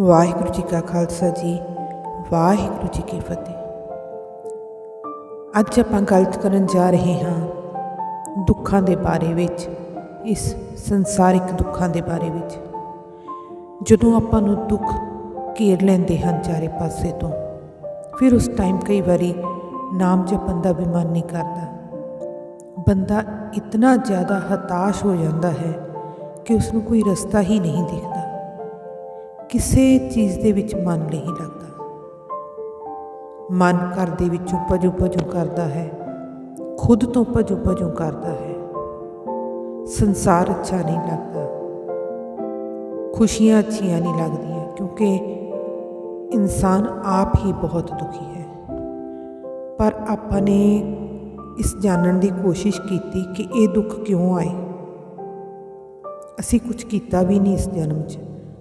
ਵਾਹਿਗੁਰੂ ਜੀ ਕਾ ਖਾਲਸਾ ਜੀ, ਵਾਹਿਗੁਰੂ ਜੀ ਕੀ ਫਤਿਹ। ਅੱਜ ਆਪਾਂ ਗੱਲ ਕਰਨ ਜਾ ਰਹੇ ਹਾਂ ਦੁੱਖਾਂ ਦੇ ਬਾਰੇ ਵਿੱਚ, ਇਸ ਸੰਸਾਰਿਕ ਦੁੱਖਾਂ ਦੇ ਬਾਰੇ ਵਿੱਚ। ਜਦੋਂ ਆਪਾਂ ਨੂੰ ਦੁੱਖ ਘੇਰ ਲੈਂਦੇ ਹਨ ਚਾਰੇ ਪਾਸੇ ਤੋਂ, ਫਿਰ ਉਸ ਟਾਈਮ ਕਈ ਵਾਰੀ ਨਾਮ ਜਪਣ ਦਾ ਵੀ ਮਨ ਨਹੀਂ ਕਰਦਾ। ਬੰਦਾ ਇਤਨਾ ਜ਼ਿਆਦਾ ਹਤਾਸ਼ ਹੋ ਜਾਂਦਾ ਹੈ ਕਿ ਉਸ ਨੂੰ ਕੋਈ ਰਸਤਾ ਹੀ ਨਹੀਂ ਦਿਖਦਾ। ਕਿਸੇ ਚੀਜ਼ ਦੇ ਵਿੱਚ ਮਨ ਨਹੀਂ ਲੱਗਦਾ। ਮਨ ਘਰ ਦੇ ਵਿੱਚੋਂ ਭਜੂ ਭਜੂ ਕਰਦਾ ਹੈ। ਖੁਦ ਤੋਂ ਭਜੂ ਭਜੂ ਕਰਦਾ ਹੈ। ਸੰਸਾਰ ਅੱਛਾ ਨਹੀਂ ਲੱਗਦਾ। ਖੁਸ਼ੀਆਂ ਅੱਛੀਆਂ ਨਹੀਂ ਲੱਗਦੀਆਂ ਕਿਉਂਕਿ ਇਨਸਾਨ ਆਪ ਹੀ ਬਹੁਤ ਦੁਖੀ ਹੈ। ਪਰ ਆਪਾਂ ਨੇ ਇਸ ਜਾਣਨ ਦੀ ਕੋਸ਼ਿਸ਼ ਕੀਤੀ ਕਿ ਇਹ ਦੁੱਖ ਕਿਉਂ ਆਏ? ਅਸੀਂ ਕੁਝ ਕੀਤਾ ਵੀ ਨਹੀਂ ਇਸ ਜਨਮ 'ਚ।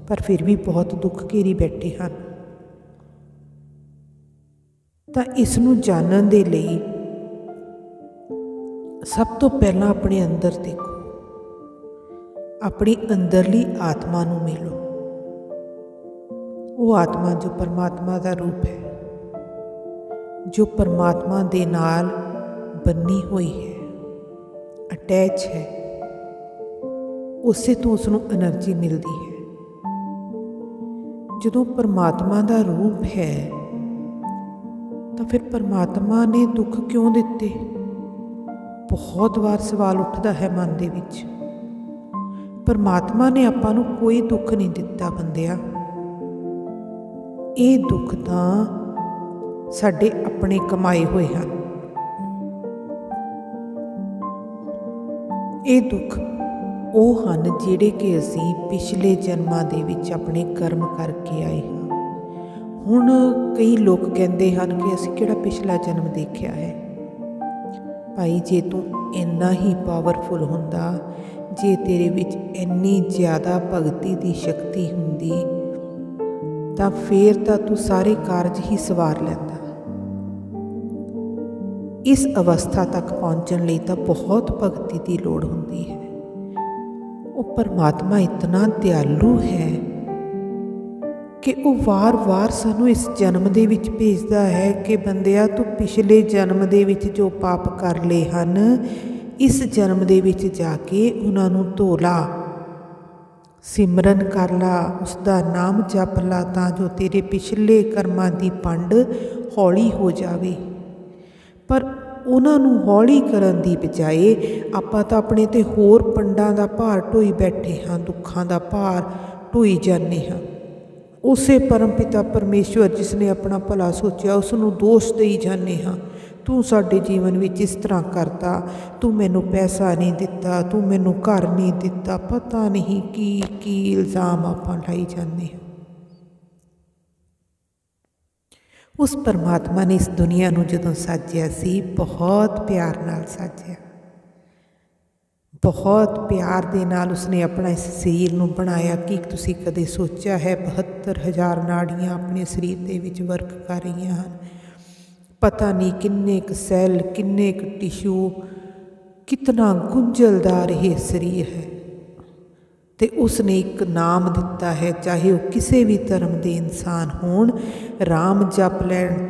ਪਰ ਫਿਰ ਵੀ ਬਹੁਤ ਦੁੱਖ ਘੇਰੀ ਬੈਠੇ ਹਨ। ਤਾਂ ਇਸ ਨੂੰ ਜਾਣਨ ਦੇ ਲਈ ਸਭ ਤੋਂ ਪਹਿਲਾਂ ਆਪਣੇ ਅੰਦਰ ਦੇਖੋ। ਆਪਣੀ ਅੰਦਰਲੀ ਆਤਮਾ ਨੂੰ ਮਿਲੋ। ਉਹ ਆਤਮਾ ਜੋ ਪਰਮਾਤਮਾ ਦਾ ਰੂਪ ਹੈ, ਜੋ ਪਰਮਾਤਮਾ ਦੇ ਨਾਲ ਬੰਨੀ ਹੋਈ ਹੈ, ਅਟੈਚ ਹੈ, ਉਸੇ ਤੋਂ ਉਸ ਨੂੰ એનર્ਜੀ ਮਿਲਦੀ ਹੈ। ਜਦੋਂ ਪਰਮਾਤਮਾ ਦਾ ਰੂਪ ਹੈ, ਤਾਂ ਫਿਰ ਪਰਮਾਤਮਾ ਨੇ ਦੁੱਖ ਕਿਉਂ ਦਿੱਤੇ? ਬਹੁਤ ਵਾਰ ਸਵਾਲ ਉੱਠਦਾ ਹੈ ਮਨ ਦੇ ਵਿੱਚ। ਪਰਮਾਤਮਾ ਨੇ ਆਪਾਂ ਨੂੰ ਕੋਈ ਦੁੱਖ ਨਹੀਂ ਦਿੱਤਾ ਬੰਦਿਆ। ਇਹ ਦੁੱਖ ਤਾਂ ਸਾਡੇ ਆਪਣੇ ਕਮਾਏ ਹੋਏ ਹਨ। ਇਹ ਦੁੱਖ ਉਹ ਹਨ ਜਿਹੜੇ ਕਿ ਅਸੀਂ ਪਿਛਲੇ ਜਨਮਾਂ ਦੇ ਵਿੱਚ ਆਪਣੇ ਕਰਮ ਕਰਕੇ ਆਏ ਹਾਂ। ਹੁਣ ਕਈ ਲੋਕ ਕਹਿੰਦੇ ਹਨ ਕਿ ਅਸੀਂ ਕਿਹੜਾ ਪਿਛਲਾ ਜਨਮ ਦੇਖਿਆ ਹੈ? ਭਾਈ, ਜੇ ਤੂੰ ਇੰਨਾ ਹੀ ਪਾਵਰਫੁਲ ਹੁੰਦਾ, ਜੇ ਤੇਰੇ ਵਿੱਚ ਇੰਨੀ ਜ਼ਿਆਦਾ ਭਗਤੀ ਦੀ ਸ਼ਕਤੀ ਹੁੰਦੀ, ਤਾਂ ਫੇਰ ਤਾਂ ਤੂੰ ਸਾਰੇ ਕਾਰਜ ਹੀ ਸਵਾਰ ਲੈਂਦਾ। ਇਸ ਅਵਸਥਾ ਤੱਕ ਪਹੁੰਚਣ ਲਈ ਤਾਂ ਬਹੁਤ ਭਗਤੀ ਦੀ ਲੋੜ ਹੁੰਦੀ ਹੈ। ਉਹ ਪਰਮਾਤਮਾ ਇਤਨਾ ਦਿਆਲੂ ਹੈ ਕਿ ਉਹ ਵਾਰ-ਵਾਰ ਸਾਨੂੰ ਇਸ ਜਨਮ ਦੇ ਵਿੱਚ ਭੇਜਦਾ ਹੈ ਕਿ ਬੰਦਿਆ, ਤੂੰ ਪਿਛਲੇ ਜਨਮ ਦੇ ਵਿੱਚ ਜੋ ਪਾਪ ਕਰ ਲਏ ਹਨ, ਇਸ ਜਨਮ ਦੇ ਵਿੱਚ ਜਾ ਕੇ ਉਹਨਾਂ ਨੂੰ ਧੋ ਲਾ, ਸਿਮਰਨ ਕਰ ਲਾ ਉਸ ਦਾ ਨਾਮ ਜਪ ਲਾ ਤਾਂ ਜੋ ਤੇਰੇ ਪਿਛਲੇ ਕਰਮਾਂ ਦੀ ਪੰਡ ਹੌਲੀ ਹੋ ਜਾਵੇ। ਪਰ ਉਹਨਾਂ ਨੂੰ ਹੌਲੀ ਕਰਨ ਦੀ ਬਜਾਏ ਆਪਾਂ ਤਾਂ ਆਪਣੇ ਤੇ ਹੋਰ ਪੰਡਾਂ ਦਾ ਭਾਰ ਢੋਈ ਬੈਠੇ ਹਾਂ, ਦੁੱਖਾਂ ਦਾ ਭਾਰ ਢੋਈ ਜਾਂਦੇ ਹਾਂ। ਉਸੇ ਪਰਮ ਪਿਤਾ ਪਰਮੇਸ਼ਵਰ ਜਿਸ ਨੇ ਆਪਣਾ ਭਲਾ ਸੋਚਿਆ ਉਸ ਨੂੰ ਦੋਸ਼ ਦੇਈ ਜਾਂਦੇ ਹਾਂ। ਤੂੰ ਸਾਡੇ ਜੀਵਨ ਵਿੱਚ ਇਸ ਤਰ੍ਹਾਂ ਕਰਤਾ, ਤੂੰ ਮੈਨੂੰ ਪੈਸਾ ਨਹੀਂ ਦਿੱਤਾ, ਤੂੰ ਮੈਨੂੰ ਘਰ ਨਹੀਂ ਦਿੱਤਾ, ਪਤਾ ਨਹੀਂ ਕੀ ਕੀ ਇਲਜ਼ਾਮ ਆਪਾਂ ਲਾਈ ਜਾਂਦੇ ਹਾਂ। ਉਸ ਪਰਮਾਤਮਾ ਨੇ ਇਸ ਦੁਨੀਆ ਨੂੰ ਜਦੋਂ ਸਾਜਿਆ ਸੀ, ਬਹੁਤ ਪਿਆਰ ਨਾਲ ਸਾਜਿਆ। ਬਹੁਤ ਪਿਆਰ ਦੇ ਨਾਲ ਉਸਨੇ ਆਪਣਾ ਇਸ ਸਰੀਰ ਨੂੰ ਬਣਾਇਆ ਕਿ ਤੁਸੀਂ ਕਦੇ ਸੋਚਿਆ ਹੈ 72000 ਨਾੜੀਆਂ ਆਪਣੇ ਸਰੀਰ ਦੇ ਵਿੱਚ ਵਰਕ ਕਰ ਰਹੀਆਂ ਹਨ। ਪਤਾ ਨਹੀਂ ਕਿੰਨੇ ਕੁ ਸੈੱਲ, ਕਿੰਨੇ ਕੁ ਟਿਸ਼ੂ, ਕਿਤਨਾ ਗੁੰਝਲਦਾਰ ਇਹ ਸਰੀਰ ਹੈ। ਤੇ ਉਸ ਨੇ ਇੱਕ ਨਾਮ ਦਿੱਤਾ ਹੈ, ਚਾਹੇ ਉਹ ਕਿਸੇ ਵੀ ਧਰਮ ਦੇ ਇਨਸਾਨ ਹੋਣ। RAM ਜਪ ਲੈਣ,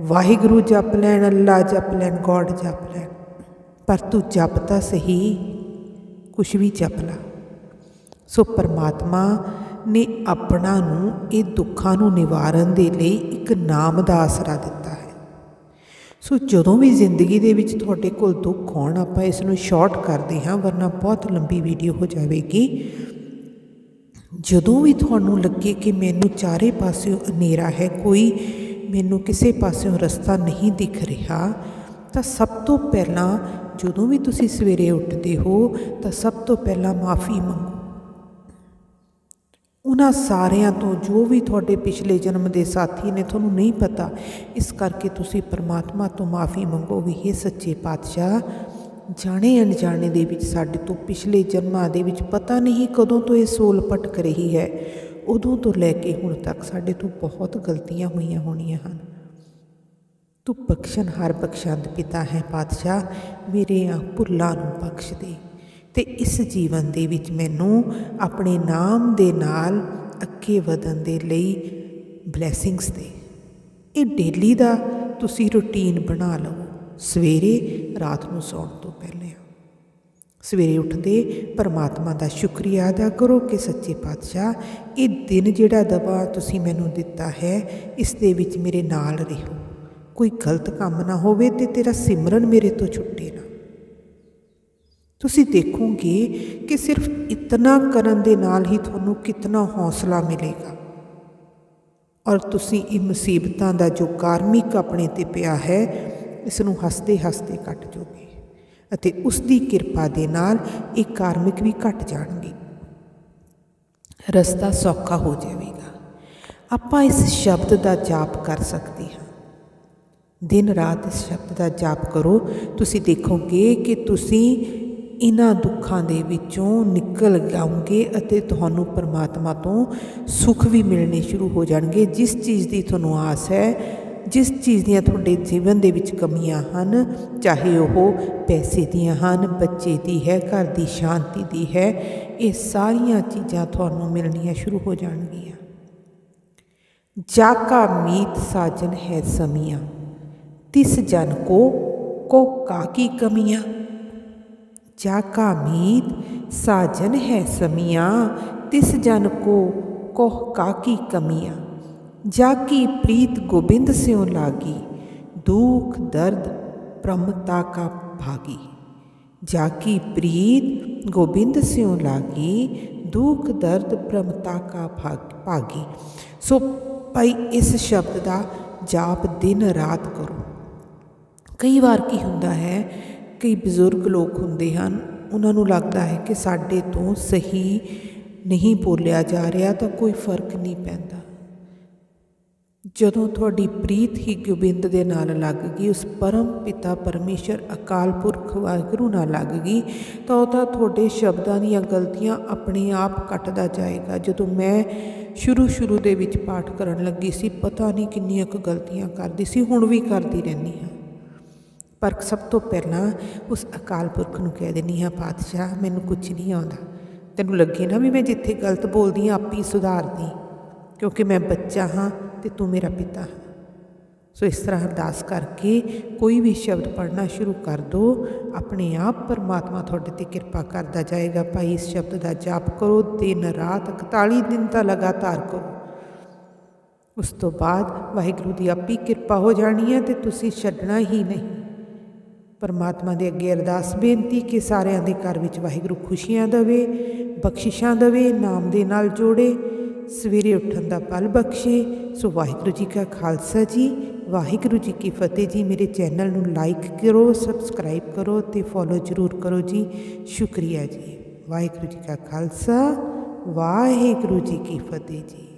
ਵਾਹਿਗੁਰੂ ਜਪ ਲੈਣ, ਅੱਲਾ ਜਪ ਲੈਣ, ਗੋਡ ਜਪ ਲੈਣ। ਪਰ ਤੂੰ ਜਪ ਤਾਂ ਸਹੀ, ਕੁਛ ਵੀ ਜਪ ਲਾ। ਸੋ ਪਰਮਾਤਮਾ ਨੇ ਆਪਣਾ ਨੂੰ, ਇਹ ਦੁੱਖਾਂ ਨੂੰ ਨਿਵਾਰਨ ਦੇ ਲਈ ਇੱਕ ਨਾਮ ਦਾ ਆਸਰਾ ਦਿੱਤਾ। ਸੋ ਜਦੋਂ ਵੀ ਜ਼ਿੰਦਗੀ ਦੇ ਵਿੱਚ ਤੁਹਾਡੇ ਕੋਲ ਦੁੱਖ ਹੋਣ, ਆਪਾਂ ਇਸ ਨੂੰ ਸ਼ਾਰਟ ਕਰਦੇ ਹਾਂ, ਵਰਨਾ ਬਹੁਤ ਲੰਬੀ ਵੀਡੀਓ ਹੋ ਜਾਵੇਗੀ। ਜਦੋਂ ਵੀ ਤੁਹਾਨੂੰ ਲੱਗੇ ਕਿ ਮੈਨੂੰ ਚਾਰੇ ਪਾਸਿਓਂ ਹਨੇਰਾ ਹੈ, ਕੋਈ ਮੈਨੂੰ ਕਿਸੇ ਪਾਸਿਓਂ ਰਸਤਾ ਨਹੀਂ ਦਿਖ ਰਿਹਾ, ਤਾਂ ਸਭ ਤੋਂ ਪਹਿਲਾਂ ਜਦੋਂ ਵੀ ਤੁਸੀਂ ਸਵੇਰੇ ਉੱਠਦੇ ਹੋ, ਤਾਂ ਸਭ ਤੋਂ ਪਹਿਲਾਂ ਮਾਫੀ ਮੰਗੋ। ਉਹਨਾਂ ਸਾਰਿਆਂ ਤੋਂ ਜੋ ਵੀ ਤੁਹਾਡੇ ਪਿਛਲੇ ਜਨਮ ਦੇ ਸਾਥੀ ਨੇ ਤੁਹਾਨੂੰ ਨਹੀਂ ਪਤਾ, ਇਸ ਕਰਕੇ ਤੁਸੀਂ ਪਰਮਾਤਮਾ ਤੋਂ ਮਾਫੀ ਮੰਗੋ ਵੀ ਇਹ ਸੱਚੇ ਪਾਤਸ਼ਾਹ, ਜਾਣੇ ਅਣਜਾਣੇ ਦੇ ਵਿੱਚ ਸਾਡੇ ਤੋਂ ਪਿਛਲੇ ਜਨਮਾਂ ਦੇ ਵਿੱਚ ਪਤਾ ਨਹੀਂ ਕਦੋਂ ਤੋਂ ਇਹ ਸੋਲ ਭਟਕ ਰਹੀ ਹੈ, ਉਦੋਂ ਤੋਂ ਲੈ ਕੇ ਹੁਣ ਤੱਕ ਸਾਡੇ ਤੋਂ ਬਹੁਤ ਗਲਤੀਆਂ ਹੋਈਆਂ ਹੋਣੀਆਂ ਹਨ। ਤੂੰ ਬਖਸ਼ਣ ਬਖਸ਼ਣਹਾਰ ਬਖਸ਼ੰਦ ਪਿਤਾ ਹੈ ਪਾਤਸ਼ਾਹ, ਮੇਰੇ ਆ ਭੁੱਲਾਂ ਨੂੰ ਬਖਸ਼ ਦੇ। ਤੇ ਇਸ ਜੀਵਨ ਦੇ ਵਿੱਚ ਮੈਨੂੰ ਆਪਣੇ ਨਾਮ ਦੇ ਨਾਲ ਅੱਗੇ ਵਧਣ ਦੇ ਲਈ ਬਲੇਸਿੰਗਸ ਦੇ। ਇਹ ਡੇਲੀ ਦਾ ਤੁਸੀਂ ਰੁਟੀਨ ਬਣਾ ਲਓ। ਸਵੇਰੇ ਰਾਤ ਨੂੰ ਸੌਣ ਤੋਂ ਪਹਿਲਾਂ। ਸਵੇਰੇ ਉੱਠਦੇ ਪਰਮਾਤਮਾ ਦਾ ਸ਼ੁਕਰੀਆ ਅਦਾ ਕਰੋ ਕਿ ਸੱਚੇ ਪਾਤਸ਼ਾਹ ਇਹ ਦਿਨ ਜਿਹੜਾ ਦਵਾ ਤੁਸੀਂ ਮੈਨੂੰ ਦਿੱਤਾ ਹੈ, ਇਸ ਦੇ ਵਿੱਚ ਮੇਰੇ ਨਾਲ ਰਹੋ। ਕੋਈ ਗਲਤ ਕੰਮ ਨਾ ਹੋਵੇ ਤੇ ਤੇਰਾ ਸਿਮਰਨ ਮੇਰੇ ਤੋਂ ਛੁੱਟੇ ਨਾ। ਤੁਸੀਂ ਦੇਖੋਗੇ ਕਿ ਸਿਰਫ ਇਤਨਾ ਕਰਨ ਦੇ ਨਾਲ ਹੀ ਤੁਹਾਨੂੰ ਕਿਤਨਾ ਹੌਸਲਾ ਮਿਲੇਗਾ। ਔਰ ਤੁਸੀਂ ਇਹ ਮੁਸੀਬਤਾਂ ਦਾ ਜੋ ਕਾਰਮਿਕ ਆਪਣੇ ਤੇ ਪਿਆ ਹੈ ਇਸ ਨੂੰ ਹੱਸਦੇ ਹੱਸਦੇ ਕੱਟ ਜੋਗੇ ਅਤੇ ਉਸ ਦੀ ਕਿਰਪਾ ਦੇ ਨਾਲ ਇਹ ਕਾਰਮਿਕ ਵੀ ਘਟ ਜਾਣਗੇ। ਰਸਤਾ ਸੌਖਾ ਹੋ ਜਾਵੇਗਾ। ਆਪਾਂ ਇਸ ਸ਼ਬਦ ਦਾ ਜਾਪ ਕਰ ਸਕਦੇ ਹਾਂ। ਦਿਨ ਰਾਤ ਇਸ ਸ਼ਬਦ ਦਾ ਜਾਪ ਕਰੋ। ਤੁਸੀਂ ਦੇਖੋਗੇ ਕਿ ਤੁਸੀਂ ਇਹਨਾਂ ਦੁੱਖਾਂ ਦੇ ਵਿੱਚੋਂ ਨਿਕਲ ਜਾਓਗੇ ਅਤੇ ਤੁਹਾਨੂੰ ਪਰਮਾਤਮਾ ਤੋਂ ਸੁੱਖ ਵੀ ਮਿਲਣੇ ਸ਼ੁਰੂ ਹੋ ਜਾਣਗੇ। ਜਿਸ ਚੀਜ਼ ਦੀ ਤੁਹਾਨੂੰ ਆਸ ਹੈ, ਜਿਸ ਚੀਜ਼ ਦੀਆਂ ਤੁਹਾਡੇ ਜੀਵਨ ਦੇ ਵਿੱਚ ਕਮੀਆਂ ਹਨ, ਚਾਹੇ ਉਹ ਪੈਸੇ ਦੀਆਂ ਹਨ, ਬੱਚੇ ਦੀ ਹੈ, ਘਰ ਦੀ ਸ਼ਾਂਤੀ ਦੀ ਹੈ, ਇਹ ਸਾਰੀਆਂ ਚੀਜ਼ਾਂ ਤੁਹਾਨੂੰ ਮਿਲਣੀਆਂ ਸ਼ੁਰੂ ਹੋ ਜਾਣਗੀਆਂ। ਜਾਕਾ ਮੀਤ ਸਾਜਨ ਹੈ ਸਮੀਆਂ, ਤਿਸ ਜਨ ਕੋ ਕੋ ਕਾਕੀ ਕਮੀਆਂ? ਜਾਕਾ ਮੀਤ ਸਾਜਨ ਹੈ ਸਮੀਆਂ ਤਿਸ ਜਨ ਕੋ ਕੋਹ ਕਾਕੀ ਕਮੀਆਂ जाकी प्रीत गोबिंद स्यों लागी दुख दर्द प्रमता का भागी जाकी प्रीत गोबिंद स्यों लागी ਦੁੱਖ ਦਰਦ ਪ੍ਰਮਤਾ ਕਾ ਭਾਗੀ ਸੋ ਭਾਈ ਇਸ ਸ਼ਬਦ ਦਾ ਜਾਪ ਦਿਨ ਰਾਤ ਕਰੋ ਕਈ ਵਾਰ ਕੀ ਹੁੰਦਾ ਹੈ ਕਈ ਬਜ਼ੁਰਗ ਲੋਕ ਹੁੰਦੇ ਹਨ, ਉਹਨਾਂ ਨੂੰ ਲੱਗਦਾ ਹੈ ਕਿ ਸਾਡੇ ਤੋਂ ਸਹੀ ਨਹੀਂ ਬੋਲਿਆ ਜਾ ਰਿਹਾ ਤਾਂ ਕੋਈ ਫ਼ਰਕ ਨਹੀਂ ਪੈਂਦਾ। ਜਦੋਂ ਤੁਹਾਡੀ ਪ੍ਰੀਤ ਹੀ ਗੋਬਿੰਦ ਦੇ ਨਾਲ ਲੱਗ ਗਈ, ਉਸ ਪਰਮ ਪਿਤਾ ਪਰਮੇਸ਼ਰ ਅਕਾਲ ਪੁਰਖ ਵਾਹਿਗੁਰੂ ਨਾਲ ਲੱਗ ਗਈ, ਤਾਂ ਉਹ ਤਾਂ ਤੁਹਾਡੇ ਸ਼ਬਦਾਂ ਦੀਆਂ ਗਲਤੀਆਂ ਆਪਣੇ ਆਪ ਕੱਟਦਾ ਜਾਏਗਾ। ਜਦੋਂ ਮੈਂ ਸ਼ੁਰੂ ਸ਼ੁਰੂ ਦੇ ਵਿੱਚ ਪਾਠ ਕਰਨ ਲੱਗੀ ਸੀ, ਪਤਾ ਨਹੀਂ ਕਿੰਨੀਆਂ ਕੁ ਗਲਤੀਆਂ ਕਰਦੀ ਸੀ, ਹੁਣ ਵੀ ਕਰਦੀ ਰਹਿੰਦੀ ਹਾਂ। ਪਰ ਸਭ ਤੋਂ ਪਹਿਲਾਂ ਉਸ ਅਕਾਲ ਪੁਰਖ ਨੂੰ ਕਹਿ ਦਿੰਦੀ ਹਾਂ, ਪਾਤਸ਼ਾਹ, ਮੈਨੂੰ ਕੁਝ ਨਹੀਂ ਆਉਂਦਾ। ਤੈਨੂੰ ਲੱਗੇ ਨਾ ਵੀ ਮੈਂ ਜਿੱਥੇ ਗਲਤ ਬੋਲਦੀ ਹਾਂ, ਆਪੀ ਸੁਧਾਰਦੀ। ਕਿਉਂਕਿ ਮੈਂ ਬੱਚਾ ਹਾਂ ਤੇ ਤੂੰ ਮੇਰਾ ਪਿਤਾ ਹੈ। ਸੋ ਇਸ ਤਰ੍ਹਾਂ ਅਰਦਾਸ ਕਰਕੇ ਕੋਈ ਵੀ ਸ਼ਬਦ ਪੜ੍ਹਨਾ ਸ਼ੁਰੂ ਕਰ ਦੋ। ਆਪਣੇ ਆਪ ਪਰਮਾਤਮਾ ਤੁਹਾਡੇ ਤੇ ਕਿਰਪਾ ਕਰਦਾ ਜਾਏਗਾ। ਭਾਈ, ਇਸ ਸ਼ਬਦ ਦਾ ਜਾਪ ਕਰੋ। ਦਿਨ ਰਾਤ 41 ਦਿਨ ਤਾਂ ਲਗਾਤਾਰ ਕਰੋ। ਉਸ ਤੋਂ ਬਾਅਦ ਵਾਹਿਗੁਰੂ ਦੀ ਆਪੀ ਕਿਰਪਾ ਹੋ ਜਾਣੀ ਹੈ ਤੇ ਤੁਸੀਂ ਛੱਡਣਾ ਹੀ ਨਹੀਂ। ਪਰਮਾਤਮਾ ਦੇ ਅੱਗੇ ਅਰਦਾਸ ਬੇਨਤੀ ਕਿ ਸਾਰਿਆਂ ਦੇ ਘਰ ਵਿੱਚ ਵਾਹਿਗੁਰੂ ਖੁਸ਼ੀਆਂ ਦੇਵੇ, ਬਖਸ਼ਿਸ਼ਾਂ ਦੇਵੇ, ਨਾਮ ਦੇ ਨਾਲ ਜੋੜੇ, ਸਵੇਰੇ ਉੱਠਣ ਦਾ ਪਲ ਬਖਸ਼ੇ। ਸੋ ਵਾਹਿਗੁਰੂ ਜੀ ਕਾ ਖਾਲਸਾ ਜੀ, ਵਾਹਿਗੁਰੂ ਜੀ ਕੀ ਫਤਿਹ ਜੀ। ਮੇਰੇ ਚੈਨਲ ਨੂੰ ਲਾਈਕ ਕਰੋ, ਸਬਸਕ੍ਰਾਈਬ ਕਰੋ ਤੇ ਫੋਲੋ ਜ਼ਰੂਰ ਕਰੋ ਜੀ। ਸ਼ੁਕਰੀਆ ਜੀ। ਵਾਹਿਗੁਰੂ ਜੀ ਕਾ ਖਾਲਸਾ, ਵਾਹਿਗੁਰੂ ਜੀ ਕੀ ਫਤਿਹ ਜੀ।